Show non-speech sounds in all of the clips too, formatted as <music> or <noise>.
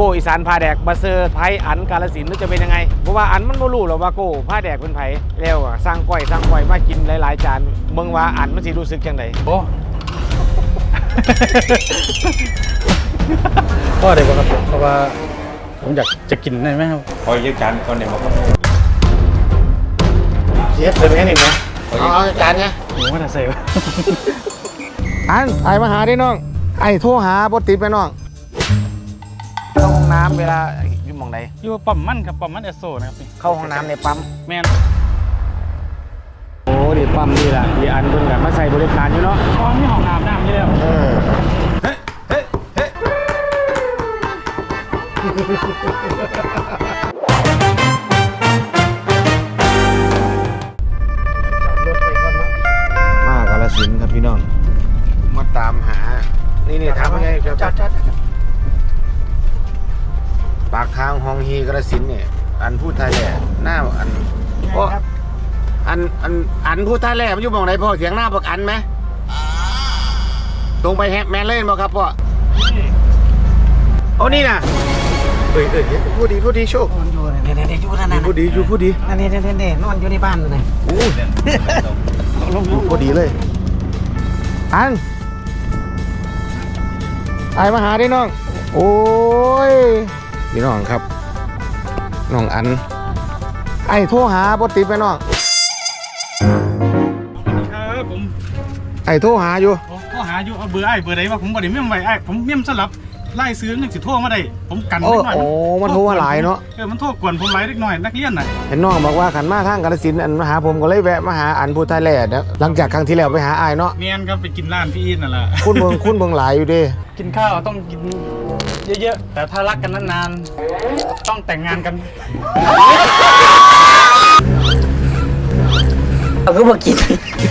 ก้อีสานพาแดกมาเซอร์ไพรส์อันกาลสินธุ์หรือจะเป็นยังไงเพราะว่าอันมันไม่รู้หรอกว่าโก้พาแดกเป็นไผแล้วอะสร้างก้อยสร้างก้อยมากินหลายๆจานเบิ่งว่าอันมันสิรู้สึกจังไดโอ้ก็เดี๋ยวครับเพราะว่าผมอยากจะกินได้ไหมครับพอเยอะจานคนเนี่ยมาครับเชฟเป็นไงนี่นะเอาเอาจานไงผมว่าจะใส่ไว้อันไอมาหาได้น้องไอโทรหาบ่ติดไปน้องเข้าห้อง น้ำเวลาอยู่หมองใดอยู่ปั๊มมันครับปั๊มมันเอสโซนะครับนี่เข้าห้องน้ำในปั๊ม แมนโอ้ดิปั๊มนี่แหละดีอันเพิ่นกันมาใส่บริการอยู่เนาะตอนมีห้องน้ำน้ำอยู่แล้วเออมากาลสินธุ์ครับพี่น้อง มาตามหา นี่นี่ถามว่าไงครับปาก ทางฮองฮีกระสินธุ์เนี่ยอันพูดไทยแหละหน้าอันโอ้อันอันอันพูดไทยแหละมันอยู่หมองไหนพ่อเถียงหน้าบักอันไหมตรงไปแฮปแมนเล่นบ่ครับพ่อโอ้นี่นะเอ้ยเอ้ยพูดดีพูดดีโชคนอนอยู่เนี่ยเนี่ยเนี่ยอยู่นั่นน่ะพูดดีอยู่พูดดีนั่นเนี่ยเนี่ยเนี่ยนอนอยู่ในบ้านนั่นน่ะโอ้พูดดีเลย อันไอมาหาได้น้อง โอ้ย พี่น้องครับน้องอัน ไอโทรหาบ่ติดไปน้องครับผมไอโทรหาอยู่โอ้โทรหาอยู่เอาเบอร์ไอ้เบอร์ไหนวะผมบ่ได้เมี่ยมไว้ไอ้ผมเมี่ยมสลับไล่ซื้อยังสิโทรมาได้ผมกันโอ้เล็กน้อยโอ้มันโทรมาหลายเนาะเออมันโทรกวนผมหลายเล็กน้อยนักเรียนน่ะเห็นน้องบอกว่าขันมาทางกาฬสินธุ์อันมาหาผมก็เลยแวะมาหาอันพูดไทยแหล่นะหลังจากครั้งที่แล้วไปหาอายเนาะเมียนครับไปกินร้านพี่อินนั่นแหละคุณเบิงคุณเบิงหลายอยู่เดิกินข้าวต้องกิน เยอะๆ แต่ถ้ารักกันนานๆ ต้องแต่งงานกัน เอาก็มากิน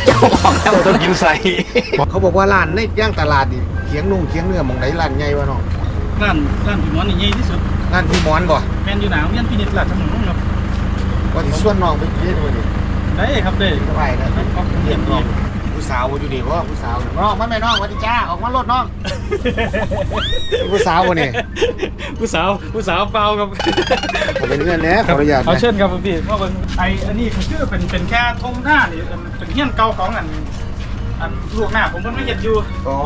เจ้าของแล้วต้องกินใส่เขาบอกว่าร้านในย่างตลาดนี่เคียงนุ่งเคียงเนื้อหมองไหนร้านใหญ่วะน้องร้านร้านพี่หมอนนี่ใหญ่ที่สุดร้านพี่หมอนบ่แมนอยู่หนาวเมียนพี่นิดหลัดถนนครับว่าที่ส่วนน้องไปเรียนมาดิได้ครับได้สบายนะครับครับเรียนน้ดีอง ผู้สาวอยู่นี่เพราะว่าผู้สาวน้องมาแม่น้องสวัสดีจ้าออกมารถน้องผู้สาววะนี่ผู้สาวผู้สาวเปล่าครับผมเป็นเพื่อนแนะขออนุญาตเอานะเชิญครับพี่ว่าเป็นไออันนี้คือชื่อเป็นเป็นแค่ทงหน้านี่เป็นเฮี้ยนเก่าของอันอันลูกหน้าผมมันไม่เห็นอยู่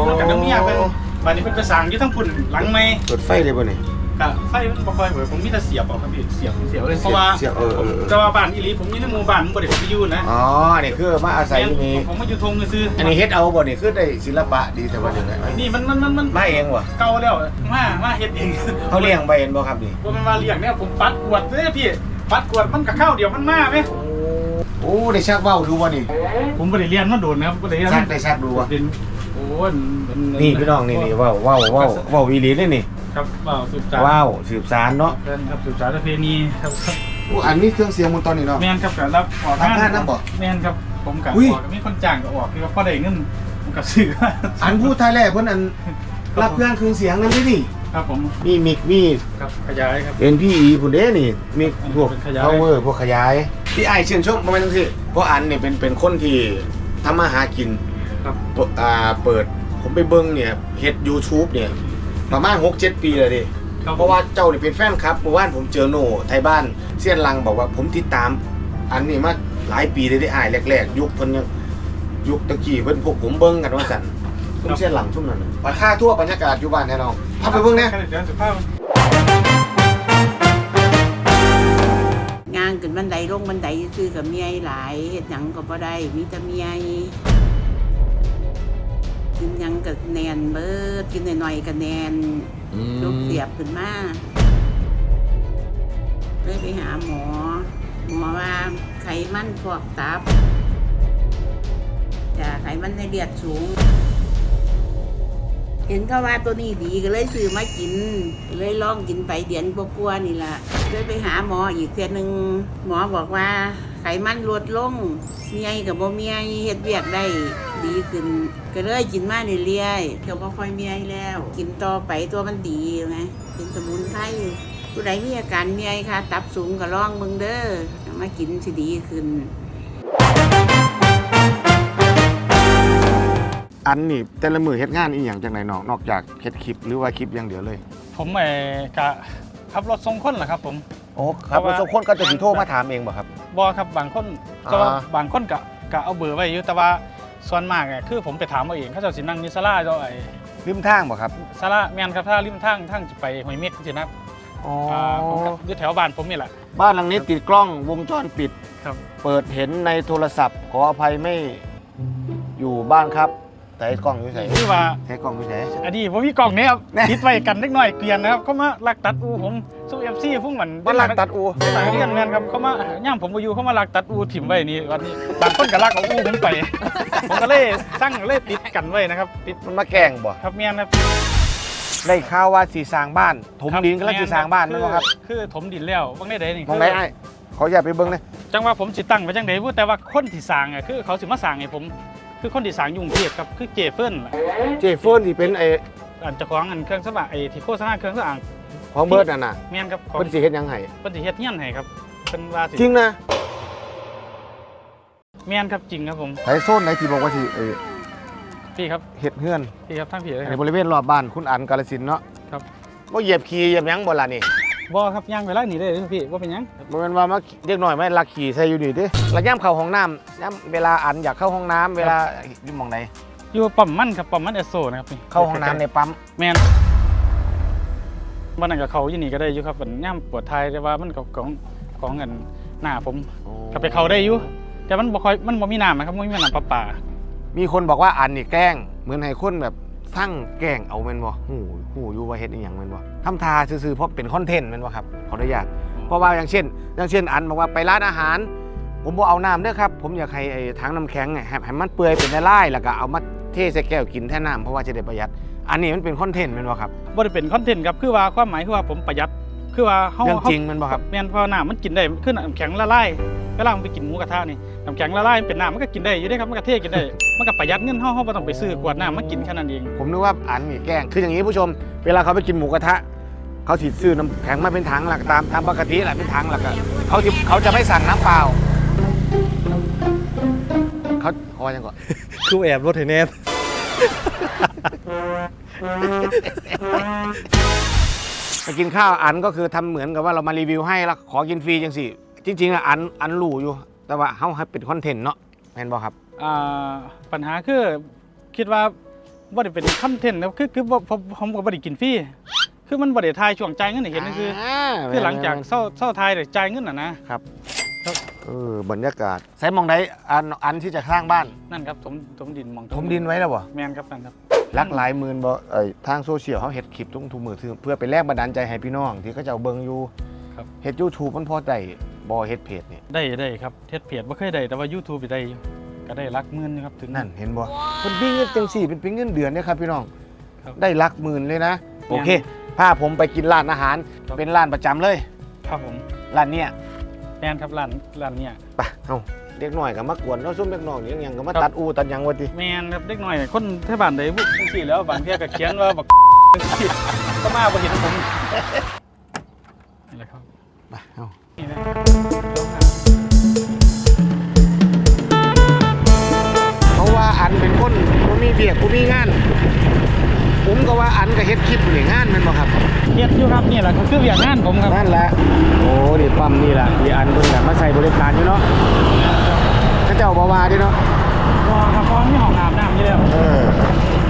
อยู่กับน้ำเมียเป็นบัดนี้เป็นกระสังอยู่ทั้งพุ่นหลังไม่เปิดไฟเลยบ่นี่ กะไฟมันบ่ค่อยเหมือนผมมีแต่เสียบเอาครับพี่เสียบเสียบเลยเพราะว่าเสียบเออเออเออ แต่ว่าบ้านอีหลีผมมีในหมู่บ้านผมบ่ได้เข้าไปอยู่นะอ๋อนี่คือมาอาศัยอยู่นี่ผมมาอยู่ทงซื้ออันนี้เฮ็ดเอาบ่นี่คือได้ศิลปะดีแต่ว่าอย่างไรนี่มันมันมันมันมาเองวะเก่าแล้วมามาเฮ็ดเองเขาเลี้ยงไปเห็นบ่ครับนี่ว่ามันมาเลี้ยงเนี่ยผมปัดกวดเด้อพี่ปัดกวดมันกับข้าวเดียวมันมาไหมโอ้ได้ชักเว้าดูบ่นี่ผมบ่ได้เรียนมาโดนนะครับบ่ได้เรียนชักได้ชักดูวะเป็นโอ้ยมันี่พี่น้องนี่นี่เว้าเว้าเว้าเว้าอีหลีเลยนี่ ครับว้าวสืบสานว้าวสืบสารเนาะเป็นครับสืบสานประเพณีครับครับอู้อันนี้เครื่องเสียงมึงตอนนี้เนาะ แม่นครับกับรับออกรับงานนำบ่แม่นครับผมกับอุ้ย ออกมีคนจ้างก็ออกคือว่าพอได้เงินผมกับซื้ออันพูดไทยแลเพิ่นอันรับเครื่องเครื่องเสียงนั่นดินี่ครับผมมีมิกมี ครับขยายครับเป็นพี่อีพุ่นเด้นี่มีพวกเป็นขยาย power พวกขยาย พี่ไอายชื่นชมประมาณนั้นสิเพราะอันเนี่ยเป็นเป็นคนที่ทำมาหากินครับ เปิดอ่าเปิดผมไปเบิ้งเนี่ยเฮ็ด YouTube เนี่ย ประมาณ6-7ปีเลยดิ ครับเพราะว่าเจ้านี่เป็นแฟนครับเมื่อวานผมเจอโน่ไทยบ้านเสี้ยนลังบอกว่าผมติดตาม อันนี้มาหลายปีเลยได้อายแรกๆ ยุคเพิ่นยังยุคตะกี้เพิ่นพวกผมเบิ้งกันว่าสั่นผมเสี้ยนหลังช่วงนั้นน่ะปะท่าทั่วบรรยากาศอยู่บ้านแน่นอนพาไปเบิ้งเนี่ยเดี๋ยวสุภาพย่างขึ้นบันไดลงบันไดซื้อกับเมียหลายเฮ็ดหยังก็บ่ได้มีแต่เมีย กินหยังก็แนนเบิดกินหน่อยๆก็แนนยกเสียบขึ้นมาเลยไปหาหมอ หมอว่าไขมันพวกตับจะไขมันในเลือดสูง เห็นเขาว่าตัวนี้ดีก็เลยซื้อมากินก็เลยลองกินไปเดือนกว่าๆนี่ล่ะเลยไปหาหมออีกเทื่อหนึงหมอบอกว่าไขมันลดลงเมียกับบ่เมียเฮ็ดเวียกได้ ดีขึ้นก็เลยกินมาเรื่อยๆก็บ่ค่อยเมียแล้ว กินต่อไปตัวมันดีไงเป็นสมุนไพรผู้ใดมีอาการเมียค่ะ ตับสูงก็ลองเบิ่งเด้อเอามากินสิดีขึ้น อันนี่แต่ละมือเฮ็ดงานอีหยังจังไหนน้องนอกจากเฮ็ดคลิปหรือว่าคลิปอย่างเดียวเลยผมเออกะขับรถส่งคนเหรอครับผม โอ้ครับเพราะว่าบางคนก็จะสิโทรมาถามเองบ่ครับ บอครับบางคนอ่าแต่ว่า บางคนกะกะเอาเบอร์ไว้อยู่แต่ว่า ส่วนมากอะคือผมไปถามเอาเองเขาเจะสินั่งนิสลาเจ้าไอ้ริมทางบ่ครับสลาแมนครับถ้าริมทางทางจะไปหอยเม็กสินะครับอ๋ออ่าผมก็อยู่แถวบ้านผมนี่แหละ บ้านหลังนี้ติดกล้องวงจรปิด ครับ เปิดเห็นในโทรศัพท์ ขออภัยไม่อยู่บ้านครับ แต่ไอ้กล้องอยู่ไหนคือว่า ใช้กล้องอยู่ไหน อันนี้ผมมีกล่องเนี้ครับแน่ติดไว้กันเล็กน้อยเกลียนนะครับเขามาลักตัดอูผม สู้เอฟซีพวกมันบ้านหลังตัดอูต่างเรียนเงินครับเขามาย่ามผมมาอยู่เขามาลักตัดอูถิ่มไว้นี่วันนี้บางคนก็ลักเอาอูผมไปผมก็เลยสั่งเลยติดกันไว้นะครับติดมันมาแกล้งบ่ครับเมียนครับได้ข่าวว่าสีสร้างบ้าน ถมดินก็แล้วสีสร้างบ้านนั่นบ่ครับอคือถมดินแล้วบางได้ใดนี่มองได้ไอ้ขออย่าตไปเบิ่งเลยจังว่าผมสิตั้งไว้จังไดพูดแต่ว่าคนที่สร้างอะคือเขาสิมาสร้างให้ผม คือคนที่สร้างยุ่งเทพครับคือเจเฟิร์นล่ะเจเฟิร์นที่เป็นไอ้อันเจ้าของอันเครื่องสำอางไอ้ที่โฆษณาเครื่องสำอาง ของเบิร์ดน่ะน่ะแม่นครับของเพิ่นสิเฮ็ดหยังให้เพิ่นสิเฮ็ดเฮียนให้ครับเพิ่นว่าสิจริงนะแม่นครับจริงครับผมไอ้โซนไหนที่บอกว่าที่เออพี่ครับเฮ็ดเฮือนพี่ครับทั้งพี่เลยคในรับ บริเวณรอบบ้านคุณอันกาลสินธุ์เนาะครับ บ่เหยียบขี่เหยียบหยังบ่ล่ะนี่บ่ครับย่างไปไล่หนีได้เลยพี่ว่าเป็นหยังบ่แม่นว่ามาเด็กน้อยมาลักขี่ใส่อยู่นี่เด้แล้วย่ำเข้าห้องน้ำย่ำเวลาอันอยากเข้าห้องน้ำเวลาอยู่หม่องใดอยู่ปั๊มมันครับปั๊มมันเอสโซนะครับนี่เข้าห้องน้ำในปั๊มแม่น บ้านนั้นกับเขาอยู่นี่ก็ได้อยู่ครับมันย่ามปวดท้ายแต่ว่ามันกับของของเงินหน้าผมก็ไปเขาได้อยู่แต่มันบ่ค่อยมันบ่มีน้ำนะครับบ่มีน้ำประปามีคนบอกว่าอันนี่แกล้ง เหมือนให้คนแบบสร้างแกล้งเอาแม่นบ่หูหูอยู่ว่าเฮ็ดอีหยังแม่นบ่ทำทาซื่อๆเพราะเป็นคอนเทนต์แม่นบ่ครับขออนุญาตเพราะว่าอย่างเช่น อย่างเช่นอันบอกว่าไปร้านอาหาร ผมบ่เอาน้ำเด้อครับ ผมอยากให้ไอ้ถังน้ำแข็งเนี่ยให้ให้มันเปื่อยเป็นละลายแล้วก็เอามาเทใส่แก้วกินแทนน้ำเพราะว่าจะได้ประหยัด อันนี้มันเป็นคอนเทนต์แม่นบ่ครับ บ่ได้เป็นคอนเทนต์ครับคือว่าความหมายคือว่าผมประหยัดคือว่าเฮาเรื่องเฮาจริงแม่นบ่ครับ แม่นเพราะน้ำมันกินได้คือน้ำแข็งละลายเวลามันไปกินหมูกระทะนี่น้ำแข็งละลายมันเป็นน้ำมันก็กินได้อยู่เด้ครับมันก็เทกินได้ มันก็ประหยัดเงินเฮาเฮาบ่ต้องไปซื้อขวดน้ำมากินแค่นั้นเอง ผมนึกว่าอันนี่แกล้งคืออย่างนี้ผู้ชม เวลาเขาไปกินหมูกระทะเขาถิซื้อน้ำแข็งมาเป็นถังหลักตามตามปกติแหละเป็นถังหลักอะเขาจะเขาจะไม่สั่งน้ำเปล่า เขาเขาว่ายังก่อนคือแอบรถไถแนบไปกินข้าวอันก็คือทำเหมือนกับว่าเรามารีวิวให้แล้วขอกินฟรีจังสิจริงๆอะอันอันรู้อยู่ แต่ว่าเขาให้เป็นคอนเทนต์เนาะแม่นบอครับอ่าปัญหาคือคิดว่าบ่ได้เป็นคอนเทนต์นะคือคือบ่ผมผมก็บ่ได้กินฟรีคือมันบ่ได้ทายช่วงจ่ายเงินให้เห็นนั่นคือ คือหลังจากเศร้าเศร้าทายได้จ่ายเงินน่ะนะ เออบรรยากาศใส่มองใดอันอันที่จะสร้างบ้านนั่นครับถมถมดินหมองถมดินไว้แล้วบ่แม่นครับนั่นครับรักหลายหมื่นบ่เอ้ยทางโซเชียลเขาเฮ็ดคลิปทุกทุกมือถือเพื่อไปแลกบันดาลใจให้พี่น้องที่เขาเจ้าเบิ่งอยู่ครับ เฮ็ด YouTube มันพอได้บ่เฮ็ดเพจนี่ได้ได้ครับเทศเพจบ่เคยได้แต่ว่า YouTube ไปได้อยู่ก็ได้หลักหมื่นอยู่ครับถึง นั่นเห็นบ่มันเป็นเงินจังสี่เป็นเป็นเงินเดือนเนี่ยครับพี่น้องครับได้หลักหมื่นเลยนะโอเคพาผมไปกินร้านอาหาร ครับ เป็นร้านประจำเลยครับผม ร้านเนี้ย แม่นครับร้านร้านเนี่ยไปเอ้าเด็กน้อยก็มากวนเนาะซุ่มเด็กน้อยนี่ยังก็มาครับตัดอูตัดหยังว่าติแม่นครับเด็กน้อยคนแถวบ้านใดบุจังซี่แล้วบางเที่ยก็เขียนว่าบัก ก็มาบ่เห็นผมนี่แหละครับไปเอ้านี่นะเพราะว่าอันเป็นคนบ่มีเบียกบ่มีงานผมก็ว่าอันก็เฮ็ดคลิปอยู่นี่งานแม่นบ่ครับเฮ็ดอยู่ครับนี่แหละก็คือเวียกงานผมครับนั่นแหละโอ้ดิปั๊มนี่แหละที่อันเพิ่นน่ะมาใส่บริการอยู่เนาะเขาเจ้าบ่ว่าเดิเนาะพอครับพอมีห้องอาบน้ำอยู่แล้วเออ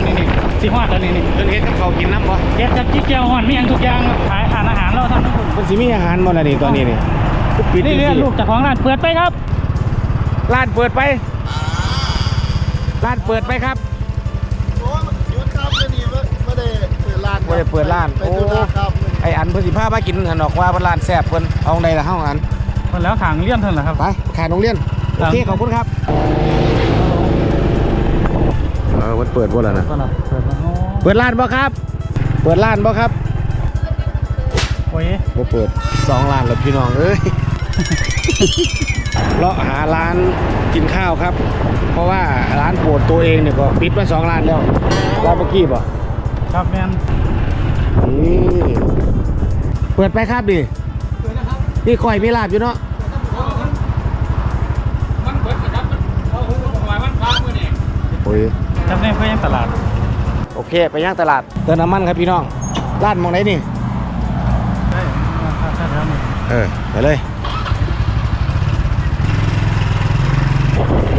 นี่นี่สิฮอดแล้วนี่นี่เพิ่นเฮ็ดกับเขาวกินน้ำบ่เฮ็ดกับจิ๊กแก้วฮ้อนมีหยังทุกอย่างครับขายอาหารอาหารเราทำทั้งหมดเพิ่นสิมีอาหารบ่ล่ะนี่ตอนนี้นี่คือปิดนี่จังเรียกซี่ลูกเจ้าของร้านเปิดไปครับ ร้านเปิดไปร้านเปิดไปครับ บ่รับได้เปิดร้าน ไปธุระครับไอ้อันเพิ่นสิพามากินหั่นดอกว่าเพิ่นร้านแซ่บเพิ่นเอาไดล่ะเฮาอันคนแล้วขางเลี้ยนเท่านั้นแหละครับ ไปขาโรงเรียน โอเค ขอบคุณครับเออมันเปิดบ่ล่ะนะ ก็ละเปิดแล้วเปิดร้านบ่ครับ เปิดร้านบ่ครับโอ้ยบ่เปิดสองร้านแล้วพี่น้องเอ้ย เลาะหาร้านกินข้าวครับ เพราะว่าร้านโปรดตัวเองเนี่ยก็ปิดมาสองร้านแล้วร้านเมื่อกี้บ่ ครับแมนนี่เปิดไปครับดินี่ก้อยมีลาบอยู่เนาะมันเปิดนะครับเขาหูประมาณวันพักมื้อนี้โอ้ยครับในเพื่อนตลาด โอเค ไปย่างตลาดเติมน้ำมันครับพี่น้องร้านหมองไหนนี่ออไปเลย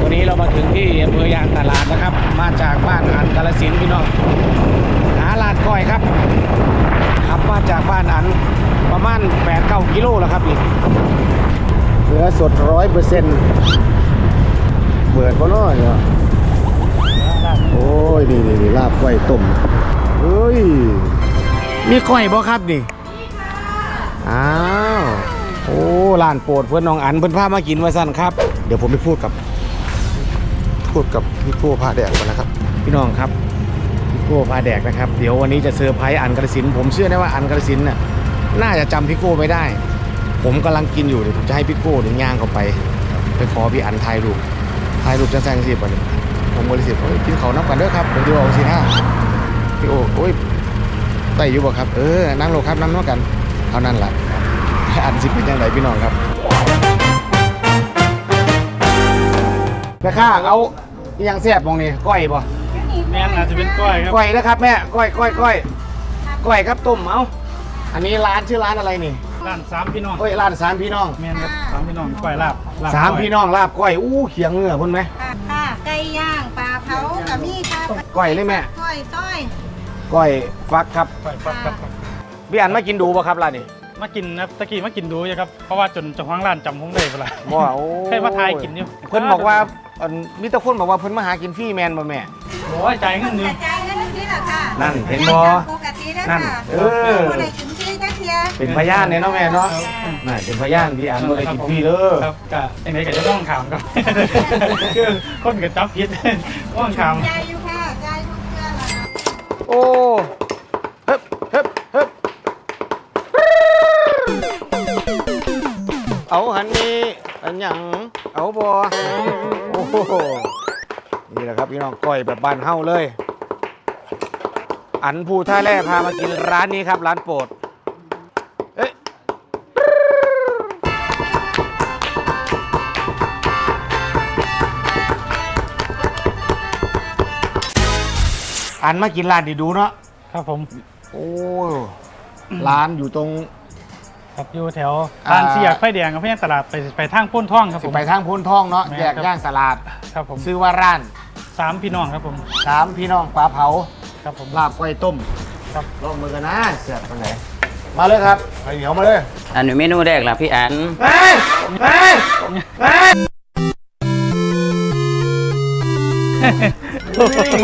วันนี้เรามาถึงที่อำเภอยางตลาดนะครับ มาจากบ้านอันกาลสินธุ์พี่น้องหาลาดก้อยครับขับมาจากบ้านอันประมาณ8 9กิโลแล้วครับนี่เนื้อสดร้อยเปอร์เซ็นต์เบิดก็น้อยเนาะโอ้ย นี่นี่นี่ลาบก้อยต้มเฮ้ย มีก้อยบ่ครับนี่อ้าว โอ้ร้านโปรดเพื่อนน้องอันเพื่อนพามากินไว้สั้นครับ เดี๋ยวผมไปพูดกับ พูดกับพี่โก้พาแดกก่อนนะครับ พี่น้องครับพี่ โก้พาแดกนะครับ เดี๋ยววันนี้จะเซอร์ไพรส์อันกระสิน ผมเชื่อได้ว่าอันกระสินน่ะน่าจะจำพี่โก้ไม่ได้ ผมกำลังกินอยู่เดี๋ยวผมจะให้พี่โก้เนี่ยย่างเข้าไป ไปขอพี่อันถ่ายรูปถ่ายรูปจะแซงสิบวันนี้ผมบริสุทธิ์กินเขานับกันด้อครับผมจะบอกสิห้าพี่โอ้โอ้ยไต่อยู่บ่ครับ เออ นั่งลงครับนั่งนับกันเท่านั้นแหละอันสิเป็นยังไงพี่น้องครับแม่ค้าเอาอิหยังแซ่บมองนี่ก้อยบ่ แม่นอาจจะเป็นก้อยครับก้อยนะครับแม่ก้อยก้อยก้อยก้อยครับต้มเอาอันนี้ร้านชื่อร้านอะไรนี่ร้านสามพี่น้องเอ้ยร้านสามพี่น้องแม่นครับสามพี่น้องก้อยลาบลบสามก้ยพี่น้องลาบก้อยอู้เขียงเนื้อพุ่นไหมค่ะค่ะไก่ย่างปลาเผากับมีค่ะก้อยเลยแม่ก้อยส้อยก้อยฟักครับก้อยปั๊บครับครับพี่อันมากินดูป่ะครับร้านนี้มากินนะตะกี้มากินดูอยู่ครับเพราะว่าจนเจ้าของร้านจำผมได้เวลาบ่โอ้ให้มาทายกินอยู่เพิ่นบอกว่า อันมีแต่คนบอกว่าเพิ่นมาหากินฟรีแมนบ่แม่ โอ้ยใจายเงินอยู่ กระจายเงินนี่แหละค่ะนั่นเห็นบ่ ปกตินะนั่น ค่ะเออ บ่ได้ถึงที่จักเทียเป็นพยานเนี่ยเนาะแม่เนาะน่ะเป็นพยานพี่อันบ่ได้กินฟรีเด้อครับกะยังไงก็จะต้องถามครับ คือคนกับจับพิษต้องถาม ใจายอยู่ค่ะใจายทุกเดือนละค่ะ โอ้เฮึบเฮึบเฮึบเอาหันนี้อันหยัง เอาบ่โอ้โหนี่แหละครับพี่น้องก้อยแบบบ้านเฮาเลย อันภูท่าแร่พามากินร้านนี้ครับ ร้านโปรดเอ๊ะอันมากินร้านดีดูเนาะครับผม โอ้ร้านอยู่ตรง ครับอยู่แถวอ่าร้านเสียกไฟแดงกับพยังตลาดไปไปทางพ้นท่องครับสิผม ไปทางพ้นท่องเนาะแม่แยกครับ ย่างตลาด ครับผมซื้อว่าร้านสามพี่น้องครับผมสามพี่น้องปลาเผาครับผม ลาบก้อยต้มครับ ลองมือกันนะเสียบตรงไหนมาเลยครับไปเหนียวมาเลยอันนี้เมนูแรกล่ะพี่อันเฮ้ยเฮ้ยเฮ้ย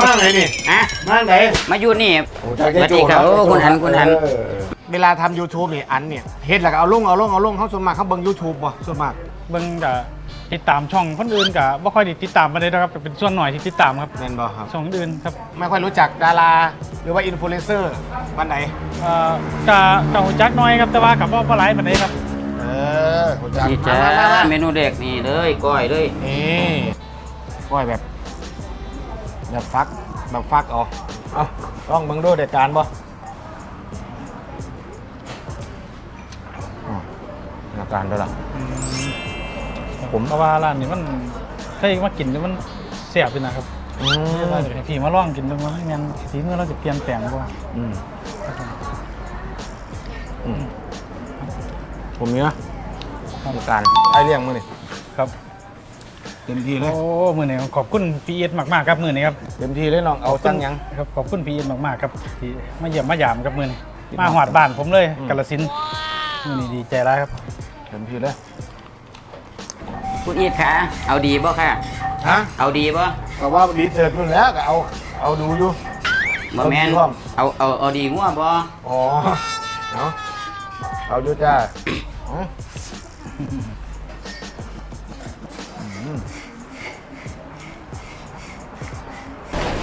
มาไหนนี่อะมาไหนมาอยู่นี่ โอ้สวัสดีครับโอ้คุณอันคุณอัน เเวลาทำ YouTube นี่อันเนี่ยเฮ็ดแล้วก็เอาลงเอาลงเอาลงเขาส่วนมากเขาเบิ่ง YouTube บ่ส่วนมาก เบิ่งกับติดตามช่องคนอื่นกับว่าค่อยได้ติดตามมาได้นะครับเป็นส่วนหน่อยที่ติดตามครับแม่นบ่ครับ ช่องอื่นครับไม่ค่อยรู้จักดาราหรือว่าอินฟลูเอนเซอร์วันไหน เอ่อกับกับจักหน้อยครับแต่ว่ากับว่าปลาไหลปานนี้ครับ เออรู้จักนี่จ้ามามามาเมนูแรกนี่เลยก้อยเลยนี่ก้อยแบบ แบบฟักแบบฟักเอาเอาลองเบิ่งดูเด็ดการบ่ เด็ดการด้วยล่ะผมเพราะว่าร้านนี้มันถ้าเองมากินแล้วมันเสียบเลยนะครับอืมว่าจะให้พี่มาลองกินดูว่าไม่งั้นสีเมื่อเราจะเปลี่ยนแปลงบ่อืมอืมผมเนี้ยเด็ดการไอเลี้ยงมือนี่ครับ เต็มที่เลย โอ้มือนี้ขอบคุณพีเอสมากๆครับมือนี้ครับเต็มที่เลยน้องเอาจังหยัง ครับขอบคุณพีเอสมากๆครับที่มาเยี่ยมมายามครับมือนี้มาหอดบ้านผมเลยอืมกาลสินธุ์มือนี้ดีใจร้ายครับ เต็มที่เลยคุณอีทค่ะเอาดีบ่ค่ะ ฮะเอาดีบ่ก็ว่ารีเสิร์ชนู่นแล้วก็เอา เอาดูอยู่ บ่แม่นเอาดีพร้อม เอาเอาเอาดีงัวบ่อ๋อเอาเอาอยู่จ้าอ๋ออืม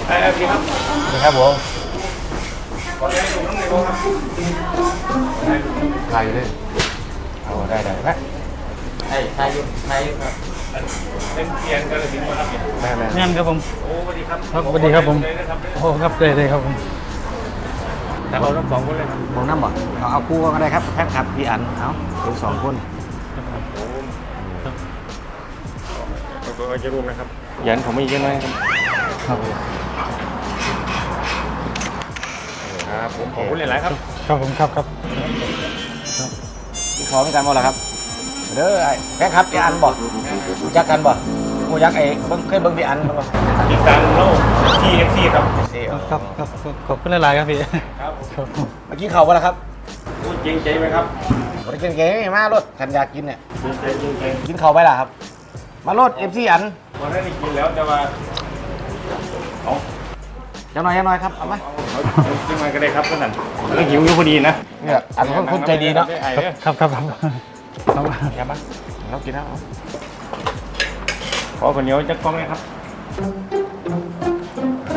เอ้ยพี่ครับสวัสดีครับผมไล่เลย เอาได้ได้ไหมไอ้ทายอยู่ทายอยู่ครับแม่แม่งานครับผมโอ้สวัสดีครับสวัสดีครับผมโอ้ครับได้เลยครับผมแต่เราทั้งสองคนเลยครับมองน้ำบ่เอาเอาคู่ก็ได้ครับแพทครับพี่อันเอาเป็นสองคนตัวจะรูมนะครับยันผมไม่ยินเลยครับครับครับผมขอบคุณหลายๆครับ ครับผมครับครับค ขอเหมือนกันบ่ล่ะครับเด้อไอ้แฟนครับพี่อันบ่รู้จักกันบ่กูยักไอ้เบิ่งเคยเบิ่งพี่อันบ่ติดตามโลกที่เอฟซีครับครับครับครับขอบคุณหลายๆครับพี่ครับเมื่อกี้เขาบ่ล่ะครับพูดจริงใจไหมครับบ่ได้กินเก่งมารถคันอยากกินเนี่ยจริงใจจริงใจกินเขาไปล่ะครับ มารถ FC อันวันนั้นได้กินแล้วแต่ว่าเอา จังหน่อยจังหน่อยครับ เอามาเอาเอาขึ้นมาก็ได้ครับท่านก็หิวอยู่พอดีนะเนี่ยอันคนคนใจดีเนาะได้ไอ้เนี่ยครับครับครับครับแกมาเรากินแล้วขอคนเหนียวจักกล้องเลยครับ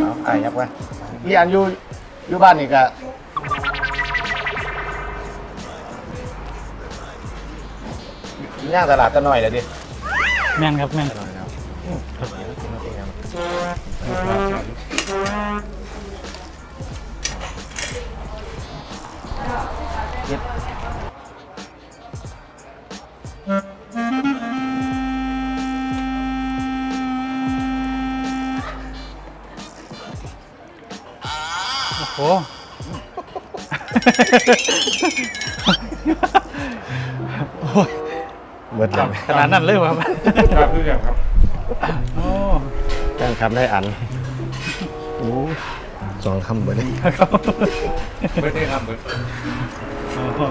เอาไก่ยับไว้พี่อันอยู่อยู่บ้านนี่ก็ย่างตลาดจะหน่อยเลยดิแม่นครับแม่น โอ้โหเบิดเลยขนาดนั้นเลยเหรอครับครับเพื่อนครับโอ้จ้างคำได้อันโอ้สองคำเบิดเลยครับเบิร์ดได้ครับเบิร์ด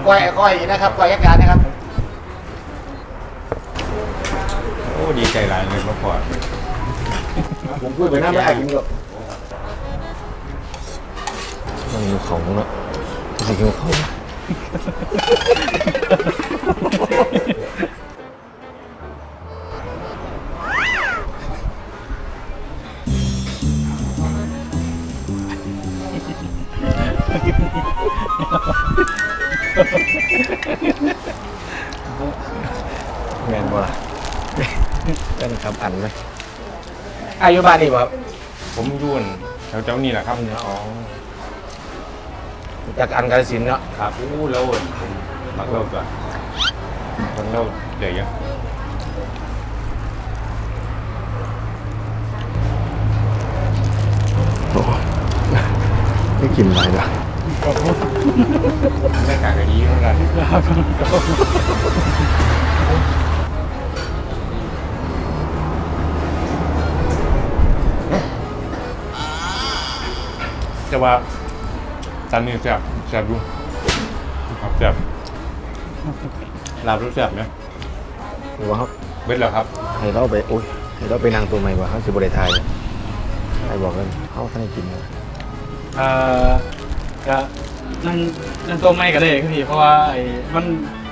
ก้อยก้อยนะครับก้อยยักษ์ยานนะครับ โอ้ดีใจหลายเลยพ่อพอผมพูดไปน้ำไม่อากินหรอก มันอยู่เขาเนาะสิกินเขาแมนบ่ล่ะเป็นคำอันไหมอายุบ้านนี่บ่ครับผมยุ่นแถวเจ้านี่แหละครับอ๋อ จากอันกาฬสินธุ์เนาะครับอู้แล้วผมมักเล่าตัวคนเล่าเดี๋ยวยังไม่กินอะไรนะได้การกะดีเหมือนกันแต่ว่า จานนี้แซ่บแซ่บดูครับแซ่บลาบรู้แซ่บไหมหรือว่าเขาเบ็ดแล้วครับให้เราไปโอ้ยให้เราไปนั่งตัวใหม่ว่าเขาสิบริไทยใครบอกกันเขาท่านได้กินเลยเอ่อก็นั่งนั่งโต๊ะไม่ก็ได้ครับพี่เพราะว่าไอ้มัน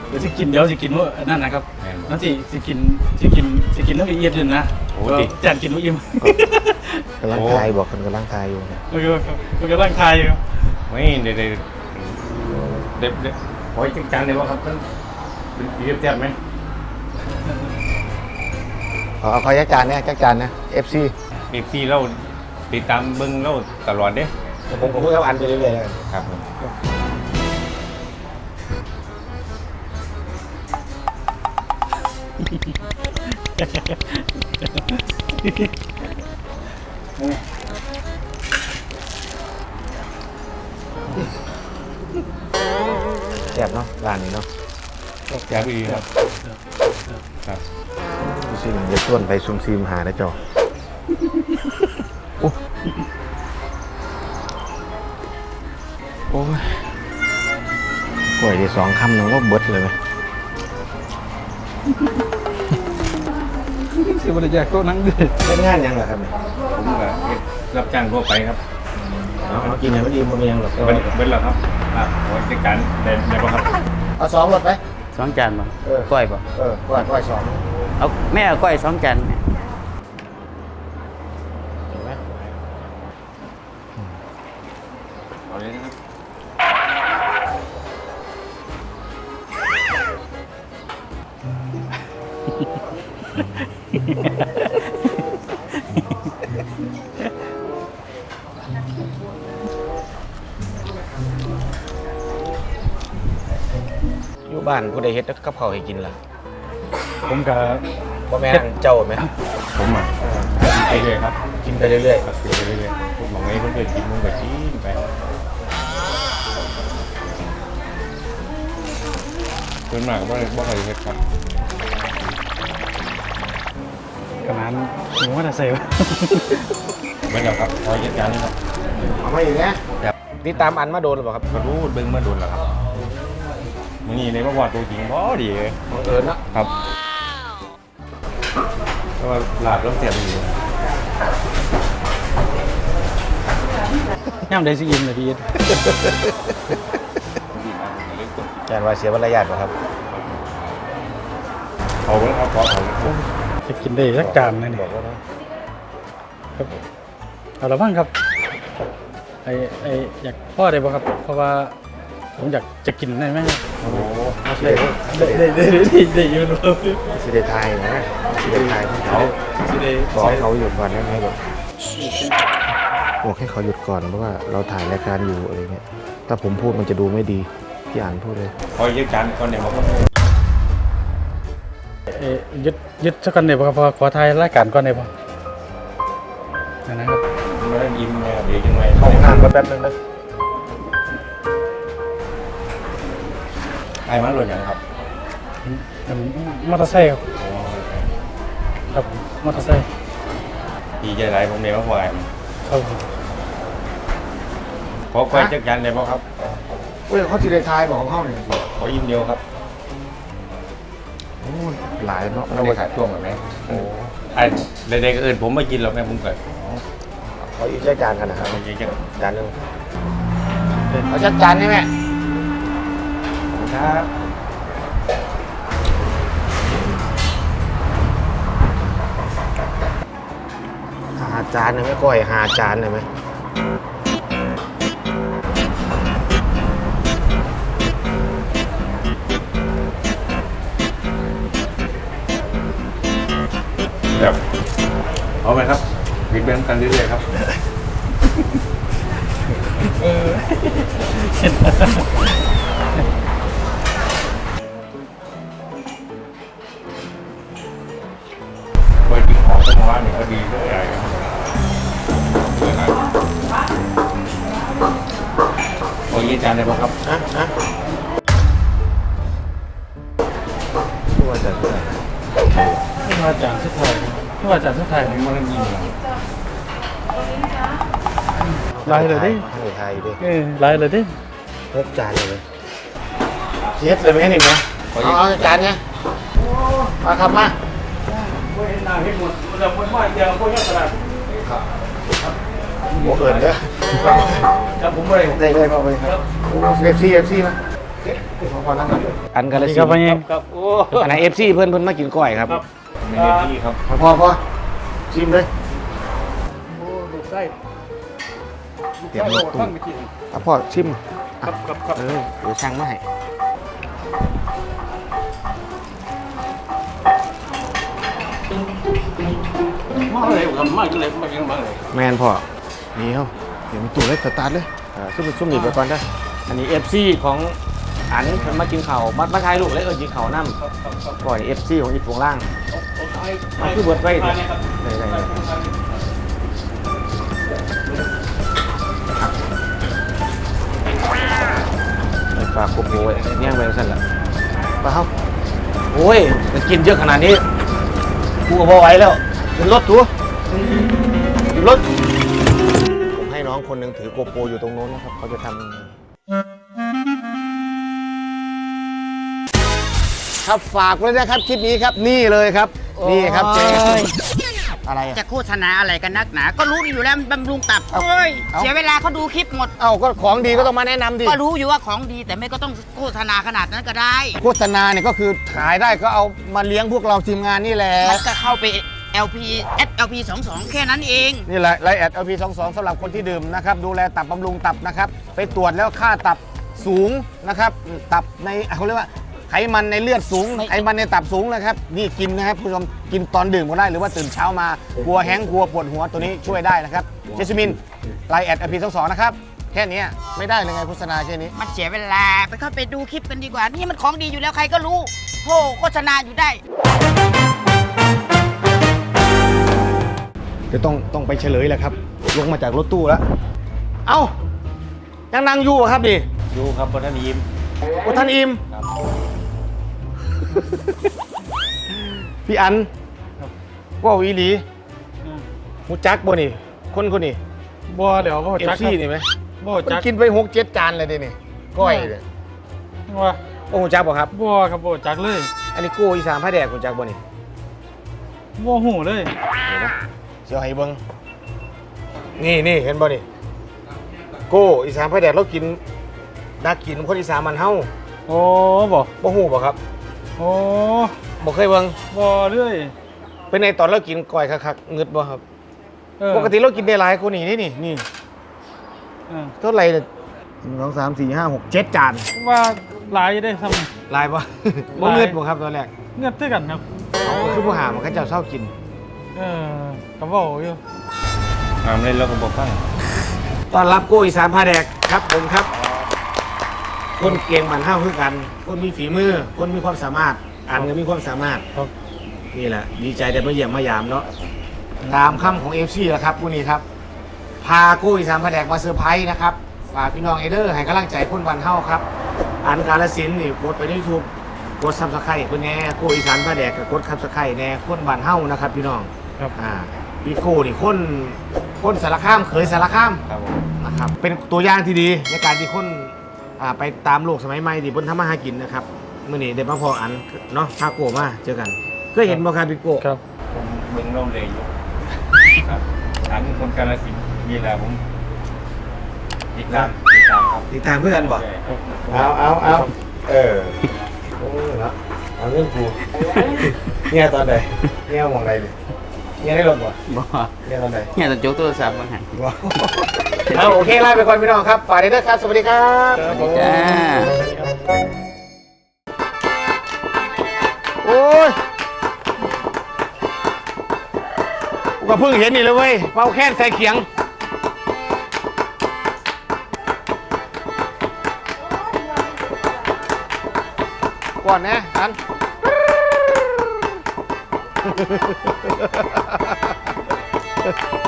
เดี๋ยวสิกินเดี๋ยวสิกินว่านั่นนะครับแม่นบ่นั่นสิสิกินสิกินสิกินแล้วละเอียดเลยนะโอ้ดิจานกินว่าอิ่มกำลังทายบอกกันกำลังทายอยู่นะมันก็มันก็ร่างทายอยู่ครับ ไม่เด็ดเด็ดเด็ดเด็ดขออีกจานเลยวะครับท่านเป็นปีแซ่บไหมเอาเอาขอยักจานเนี่ยยักจานนะ FC เอฟซีเราติดตามเบิ้งเราตลอดเด้ผมผมพูดกับอันไปเรื่อยๆแล้วกันครับผม ร้านนี้เนาะแซ่บดีครับครับดูสิเดี๋ยวชวนไปซุ่มซีมหาได้จอโอ้โอ้ยกล้วยได้สองคำนึงก็เบิดเลยไหมสิบริจาคโต๊ะนั่งด้วยเป็นงานยังเหรอครับเนี่ยผมก็เฮ็ดรับจ้างทั่วไปครับ เอาเอากินให้มันดีมันมียังหรอกเบิ้ลเบิ้ลแล้วครับอะขอจัดการได้ได้ปะครับเอาสองรถไปสองจานบ่เออก้อยบ่เออก้อยก้อยสองเอาแม่เอาก้อยสองจานแม่ อยู่บ้านผู้ใดเฮ็ดกับข้าวให้กินล่ะผมกับบ่แม่นเจ้าไหมผมอะไปเลยครับกินไปเรื่อยครับไปเรื่อยๆผมบอกไงคนอื่นกินมันก็กินไปๆเป็นมากบ่ได้บ่เคยเฮ็ดครับขนาดหนูว่าจะใส่วะไม่แล้วครับคอยจัดการนี่ครับเอามาอีกนะติดตามอันมาโดนหรือเปล่าครับก็รู้เบิ่งมาโดนแล้วครับ มื้อนี้ในประวัติตัวจริงบ่ดีเลยบังเอิญเนอะครับเพราะว่าลาบต้องเสียบอยู่ย่ำได้สิอิ่มเลยพี่อิทแกนว่าเสียบรรยาทป่ะครับเอาเบิ่งครับขอเอาจะกินได้สักจานนะนี่บอกว่านะครับเอาละบ้างครับไอไออยากพ่อได้บ่ครับ เพราะว่า ผมอยากจะกินได้ไหมโอ้โหได้ได้ได้ได้ได้ได้อยืนครับสิเดไทยนะสิเดไทยที่เขาสิได้บอกให้เขาหยุดก่อนได้ไหมแบบบอกให้เขาหยุดก่อนเพราะว่าเราถ่ายรายการอยู่อะไรเงี้ย ถ้าผมพูดมันจะดูไม่ดีพี่อ่านพูดเลยคอยจัดการก่อนเดี๋ยวมาครับเอ่อยึดยึดสักกันได้บ่ครับเพราะว่าขอถ่ายรายการก่อนได้บ่นั่นะครับไม่ได้ยิ้มเลยเดี๋ยวยังไงเข้าห้องมาแป๊บนึงนะ ไอ้มันหล่นยังครับอืมมอเตอร์ไซค์ครับครับมอเตอร์ไซค์ดีใจหลายผมเนี่ยมาพอไอ้มันครับผมขอคอยจัดการได้บ่ครับ เว้ยเขาสิเดไทยบอกของเขาเนี่ยขอยิ้มเดียวครับโอ้หลายเนาะเราไปขายช่วงแบบนี้โอ้ไอ้เด็กๆอื่นผมไม่กินหรอกแม่ผมเกิดเขาอีกจัดจานกันนะครับไม่กินจังจานหนึงเขาจัดจานนี่แม่ ครับหาจานได้ไหมก้อยหาจานได้ไหมแบบเอาไหมครับวิดเบนกันเรื่อยๆครับ ร้านนี่ก็ดีด้วยอะไรครับโอ้ยจานได้ปะครับฮะฮะผู้ว่าจัดการไม่ว่าจานสุดท้ายไม่ว่าจานสุดท้ายอันนี้มันยิงเหรอลายเลยดิให้ไทยดิเออลายเลยดิหกจานเลยเจ็ดเลยไหมนี่นะเอาเอาจานเนี้ยมาครับมาไม่เห็ นหน้าเห็นหมดมันจะมันว่าเดียวพวกนี้ตลาดโมเอิญเด้อครับผมไม่ได้ได้เลยครับเอฟซีเอฟซีมาอันกันเลยครับพ่อเนี่ยครับโอ้อันไหนเอฟซีเพื่อนเพื่อนมากินก้อยครับไม่ได้ที่ครับพอพอชิมเลยโหดูไส้เตรียมรถตู้ตั้งไปกินเอาพ่อชิมครับครับครับเออเดี๋ยวช่างมาให้ มาเลยครับมาเลยมากินมาเลยแมนพ่อนี่เขาเดี๋ยวมีตู้เลยสตาร์ทเลยอ่าซุ่มซุ่มหนีไปก่อนได้ออันนี้เอฟซีของอันเพิ่นมากินข้าวมามาทายลูกเลยเออกินข้าวน้ำก่อยเอฟซีของอีกวงล่างมาคือเบิดไว้ดิได้ได้ได้ไปฝากกบโบไว้เนี่ยงไปสั่นละไปเฮาโอ้ยจะกินเยอะขนาดนี้กูก็บ่ไหวแล้ว ขึ้นรถตัวขึ้นรถ ผมให้น้องคนหนึ่งถือโกโปรอยู่ตรงโน้นนะครับ เขาจะทำครับฝากไว้นะครับคลิปนี้ครับนี่เลยครับ นี่ครับเจ๊อะไรอะ จะโฆษณาอะไรกันนักหนา ก็รู้อยู่แล้วบำรุงตับเอ้ยเอ้า เสียเวลาเขาดูคลิปหมด เอ้าก็ของดีก็ต้องมาแนะนำดิ ก็รู้อยู่ว่าของดีแต่ไม่ก็ต้องโฆษณาขนาดนั้นก็ได้ โฆษณาเนี่ยก็คือขายได้ก็เอามาเลี้ยงพวกเราทีมงานนี่แหละ มันก็เข้าไป LP LP 22แค่นั้นเอง นี่แหละไลแอด LP 2 2สำหรับคนที่ดื่มนะครับ ดูแลตับบำรุงตับนะครับ ไปตรวจแล้วค่าตับสูงนะครับ ตับในเขาเรียกว่าไขมันในเลือดสูงไม่ไขมันในตับสูงนะครับ นี่กินนะครับผู้ชมกินตอนดื่มก็ได้หรือว่าตื่นเช้ามากลัวแห้งกลัวปวดหัวตัวนี้ช่วยได้นะครับเจสมินไลแอด LP 2 2นะครับแค่เนี้ยไม่ได้เลยไงโฆษณาแค่นี้มันเสียเวลาไปเข้าไปดูคลิปกันดีกว่า นี่มันของดีอยู่แล้วใครก็รู้โหโฆษณาอยู่ได้ เดี๋ยวต้องต้องไปเฉลยแหละครับ ลงมาจากรถตู้แล้ว เอ้า ยังนั่งอยู่เหรอครับดิดูครับบนท่านยิ้มโอ้ท่านอิมพี่อันครับ ว่าวอีหลีอืมหูจักบ่นี่ คนคนนี้บ่เดี๋ยวบ่เอฟจักคซีรับนี่ไหมบ่มันจักกินไปหกเจ็ดจานเลยเด้นี่ก้อยเนี่ยว่าโอ้หูจักบ่ครับบ่ครับบ่จักเลยอันนี้กู้อีสานผ้าแดกหูจักบ่นี่บ่หูเลย เห็นนะเสียวให้เบิ่งนี่นี่เห็นบ่นี่โก้อีสานผ้าแดกเรากินนักกินคนอีสานมันเฮาโอ้บ่บ่ฮู้บ่ครับโอ้บ่เคยเบิ่งบ่เลยเป็นในตอนเรากินก้อยคักๆเงึดบ่ครับเออปกติเรากินได้หลายกว่านี้นี่นี่นี่เออเท่าไหร่เนี่ยหนึ่งสองสามสี่ห้าหกเจ็ดจานว่าหลายอยู่ได้ทำหลายปะบ่เงืดบ่ครับตอนแรกเงื่อนคือกันครับเอาก็คือผู้หามันก็จะเศร้ากิน เออก็เว้าอยู่งามเลยแล้วก็บอกฟังตอนรับโก้อีสานพาแดกครับผมครับ คนเก่งมันห้าวคือกัน คนมีฝีมือ คนมีความสามารถ อ่านก็มีความสามารถ ครับนี่แหละ ดีใจได้มาเยี่ยมมายามเนาะตามคำของเอฟซีแหละครับผู้นี้ครับ พาโก้อีสานพาแดกมาเซอร์ไพรส์นะครับ ฝากพี่น้องเอเดอร์ให้กำลังใจคนวันเฮ้าครับ อ่านการละสินนี่กดไปในยูทูบกดซับสไครต์เพื่อนแน่โก้อีสานพาแดกกับกดซับสไครต์แน่คนวันเฮ้านะครับ พี่น้อง ครับอ่าพี่โก้นี่คนคนสารคามเคยสารคามครับผมนะครับเป็นตัวอย่างที่ดีในการที่คนอ่าไปตามโลกสมัยใหม่ที่บนทำมาหากินนะครับเมื่อนี้ได้มาพออันเนาะพาโกมาเจอกันเคยเห็นบ่ครับพี่โกครับผมเบิ่งเราเลยอยู่ครับอันคนกาลสินธุ์มีแหละผมติดตามติดตามครับติดตามเพื่อนบ่เอาเอาเอาเออโอ้เนาะเอาเรื่องกูเนี่ยตอนใดเนี่ยมองใดดิ เนี่ยได้รถบ่บ่เนี่ยตอนใดเนี่ยตอนโจ๊กโทรศัพท์บางหันบ่เอาโอเคลาไปก่อนพี่น้องครับฝากด้วยนะครับ สวัสดีครับจ้าโอ้ยกูก็เพิ่งเห็นนี่เลยเว้ยเป่าแค้นใส่เขียงก่อนนะอัน Thank <laughs> you.